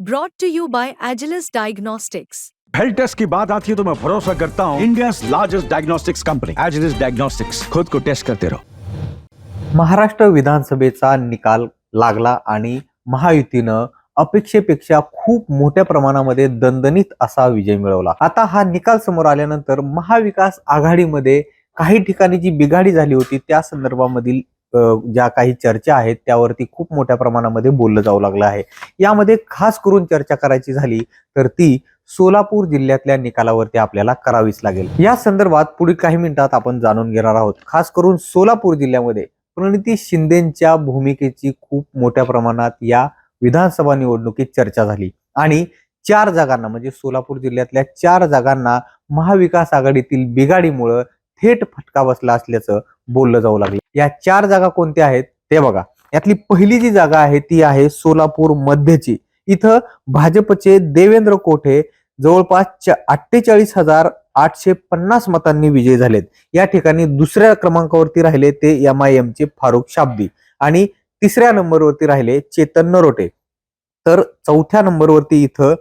Brought to you by Agilus Diagnostics. Health test की बात आती है तो मैं भरोसा करता हूँ India largest diagnostics company Agilus diagnostics खुद को टेस्ट करते रहो महाराष्ट्र विधानसभेचा निकाल लागला आणि महायुतीनं अपेक्षेपेक्षा खूप मोठ्या प्रमाणामध्ये दणदणीत असा विजय मिळवला. आता हा निकाल समोर आल्यानंतर महाविकास आघाडीमध्ये काही ठिकाणी जी बिघाडी झाली होती त्या संदर्भामधील ज्या काही चर्चा आहेत त्यावरती खूप मोठ्या प्रमाणामध्ये बोललं जाऊ लागलं आहे. यामध्ये खास करून चर्चा करायची झाली तर ती सोलापूर जिल्ह्यातल्या निकालावरती आपल्याला करावीच लागेल. या संदर्भात पुढील काही मिनिटात आपण जाणून घेणार आहोत. खास करून सोलापूर जिल्ह्यामध्ये प्रणिती शिंदेच्या भूमिकेची खूप मोठ्या प्रमाणात या विधानसभा निवडणुकीत चर्चा झाली. आणि चार जागांना म्हणजे सोलापूर जिल्ह्यातल्या चार जागांना महाविकास आघाडीतील बिघाडीमुळं थेट फटका बसला असल्याचं बोललं जाऊ लागलं. या चार जागा कोणत्या आहेत? ते बघा. यातली पहिली जी जागा आहे ती आहे सोलापूर मध्यची. इथं भाजपचे देवेंद्र कोठे? जवळपास अठ्ठेचाळीस हजार आठशे पन्नास मतांनी विजयी झालेत. या ठिकाणी दुसऱ्या क्रमांकावरती राहिले ते एम आय एम चे फारुख शाब्दी आणि तिसऱ्या नंबरवरती राहिले चेतन नरोटे. तर चौथ्या नंबरवरती इथं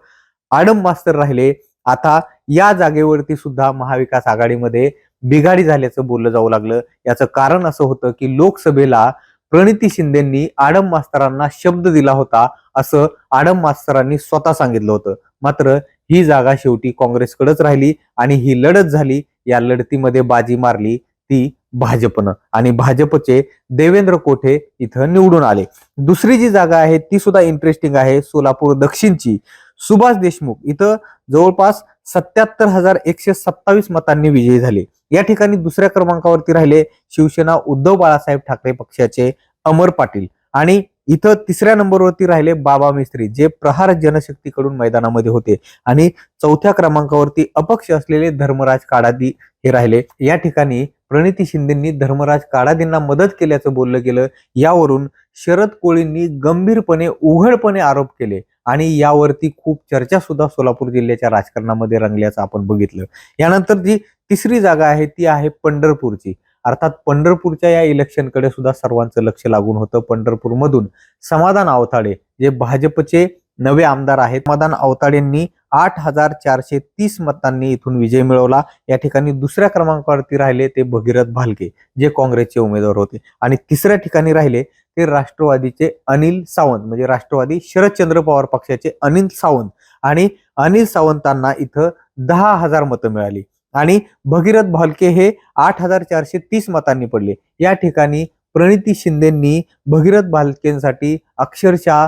आडम मास्तर राहिले. आता या जागेवरती सुद्धा महाविकास आघाडीमध्ये बिघाडी झाल्याचं बोललं जाऊ लागलं. याचं कारण असं होतं की लोकसभेला प्रणिती शिंदेंनी आडम मास्तरांना शब्द दिला होता असं आडम मास्तरांनी स्वतः सांगितलं होतं. मात्र ही जागा शेवटी काँग्रेसकडेच राहिली आणि ही लढत झाली. या लढतीमध्ये बाजी मारली ती भाजपनं. आणि भाजपचे देवेंद्र कोठे इथं निवडून आले. दुसरी जी जागा आहे ती सुद्धा इंटरेस्टिंग आहे सोलापूर दक्षिणची. सुभाष देशमुख. इथं जवळपास सत्याहत्तर हजार एकशे सत्तावीस मतांनी विजयी झाले. या ठिकाणी दुसऱ्या क्रमांकावरती राहिले शिवसेना उद्धव बाळासाहेब ठाकरे पक्षाचे अमर पाटील. आणि इथं तिसऱ्या नंबरवरती राहिले बाबा मिस्त्री जे प्रहार जनशक्तीकडून मैदानामध्ये होते. आणि चौथ्या क्रमांकावरती अपक्ष असलेले धर्मराज काडादी हे राहिले. या ठिकाणी प्रणिती शिंदेंनी धर्मराज काडादींना मदत केल्याचं बोललं गेलं. यावरून शरद कोळींनी गंभीरपणे उघडपणे आरोप केले. आणि यावरती खूप चर्चा सुद्धा सोलापूर जिल्ह्याच्या राजकारणामध्ये रंगल्याचं आपण बघितलं. यानंतर जी तिसरी जागा आहे ती आहे पंढरपूरची. अर्थात पंढरपूरच्या या इलेक्शनकडे सुद्धा सर्वांचं लक्ष लागून होतं पंढरपूरमधून. समाधान अवताडे जे भाजपचे नवे आमदार आहेत समाधान अवताडेंनी आठ हजार चारशे तीस मतांनी इथून विजय मिळवला. या ठिकाणी दुसऱ्या क्रमांकावरती राहिले ते भगीरथ भालके जे काँग्रेसचे उमेदवार होते. आणि तिसऱ्या ठिकाणी राहिले ते राष्ट्रवादीचे अनिल सावंत म्हणजे राष्ट्रवादी शरदचंद्र पवार पक्षाचे अनिल सावंत. आणि अनिल सावंतांना इथं दहा हजार मतं मिळाली. आणि भगीरथ भालके हे आठ हजार चारशे तीस मतांनी पडले. या ठिकाणी प्रणिती शिंदेंनी भगीरथ भालकेंसाठी अक्षरशः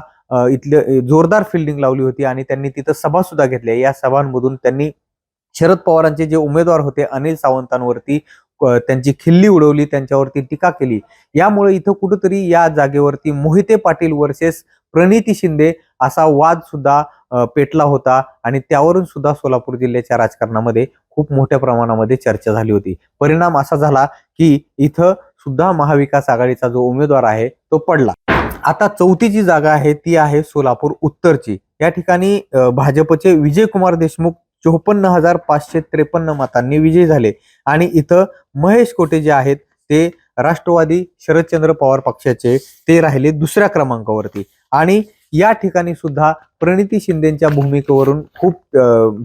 इथले जोरदार फिल्डिंग लावली होती आणि त्यांनी तिथं सभा सुद्धा घेतल्या. या सभांमधून त्यांनी शरद पवारांचे जे उमेदवार होते अनिल सावंतांवरती त्यांची खिल्ली उडवली त्यांच्यावरती टीका केली. यामुळे इथं कुठंतरी या जागेवरती मोहिते पाटील वर्सेस प्रणिती शिंदे असा वाद सुद्धा पेटला होता आणि त्यावरून सुद्धा सोलापूर जिल्ह्याच्या राजकारणामध्ये खूप मोठ्या प्रमाणामध्ये चर्चा झाली होती. परिणाम असा झाला की इथं सुद्धा महाविकास आघाडीचा जो उमेदवार आहे तो पडला. आता चौथी जी जागा आहे ती आहे सोलापूर उत्तरची. या ठिकाणी भाजपचे विजयकुमार देशमुख चोपन्न हजार पाचशे त्रेपन्न मतांनी विजयी झाले. आणि इथं महेश कोटे जे आहेत ते राष्ट्रवादी शरदचंद्र पवार पक्षाचे ते राहिले दुसऱ्या क्रमांकावरती. आणि या ठिकाणी सुद्धा प्रणिती शिंदेच्या भूमिकेवरून खूप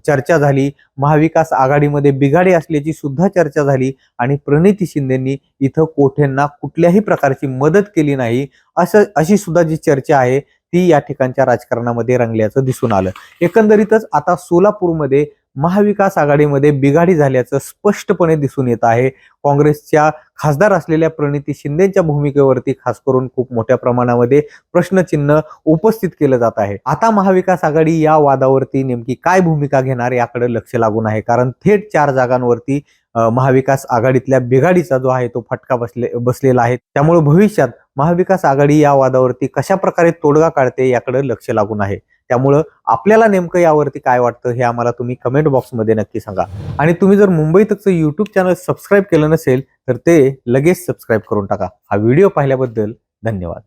चर्चा झाली. महाविकास आघाडीमध्ये बिघाडी असल्याची सुद्धा चर्चा झाली आणि प्रणिती शिंदेंनी इथं कोठेंना कुठल्याही प्रकारची मदत केली नाही असं अशी सुद्धा जी चर्चा आहे ती या ठिकाणच्या राजकारणामध्ये रंगल्याचं दिसून आलं. एकंदरीतच आता सोलापूरमध्ये महाविकास आघाडीमध्ये बिघाडी झाल्याचं स्पष्टपणे दिसून येत आहे. काँग्रेसच्या खासदार असलेल्या प्रणिती शिंदेच्या भूमिकेवरती खास करून खूप मोठ्या प्रमाणामध्ये प्रश्नचिन्ह उपस्थित केलं जात आहे. आता महाविकास आघाडी या वादावरती नेमकी काय भूमिका घेणार याकडे लक्ष लागून आहे. कारण थेट चार जागांवरती महाविकास आघाडीतल्या बिघाडीचा जो आहे तो फटका बसले बसलेला आहे. त्यामुळे भविष्यात महाविकास आघाडी या वादावरती कशा प्रकारे तोडगा काढते याकडे लक्ष लागून आहे. त्यामुळं आपल्याला नेमकं यावरती काय वाटतं हे आम्हाला तुम्ही कमेंट बॉक्समध्ये नक्की सांगा. आणि तुम्ही जर मुंबईतचं यूट्यूब चॅनल सबस्क्राईब केलं नसेल तर ते लगेच सबस्क्राईब करून टाका. हा व्हिडिओ पाहिल्याबद्दल धन्यवाद.